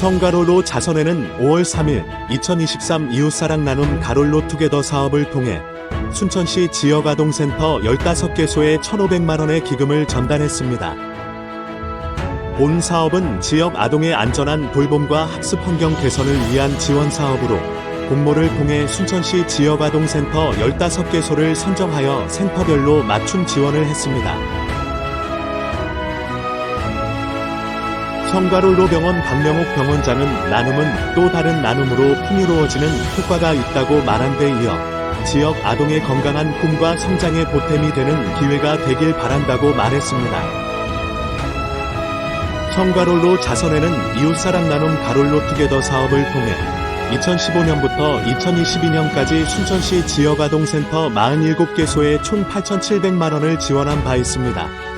성가롤로 자선회는 5월 3일 2023 이웃사랑 나눔 가롤로 투게더 사업을 통해 순천시 지역아동센터 15개소에 1,500만원의 기금을 전달했습니다. 본 사업은 지역 아동의 안전한 돌봄과 학습 환경 개선을 위한 지원 사업으로 공모를 통해 순천시 지역아동센터 15개소를 선정하여 센터별로 맞춤 지원을 했습니다. 성가롤로 병원 박명옥 병원장은 나눔은 또 다른 나눔으로 풍요로워지는 효과가 있다고 말한 데 이어 지역 아동의 건강한 꿈과 성장의 보탬이 되는 기회가 되길 바란다고 말했습니다. 성가롤로 자선회는 이웃사랑 나눔 가롤로 투게더 사업을 통해 2015년부터 2022년까지 순천시 지역아동센터 47개소에 총 8,700만원을 지원한 바 있습니다.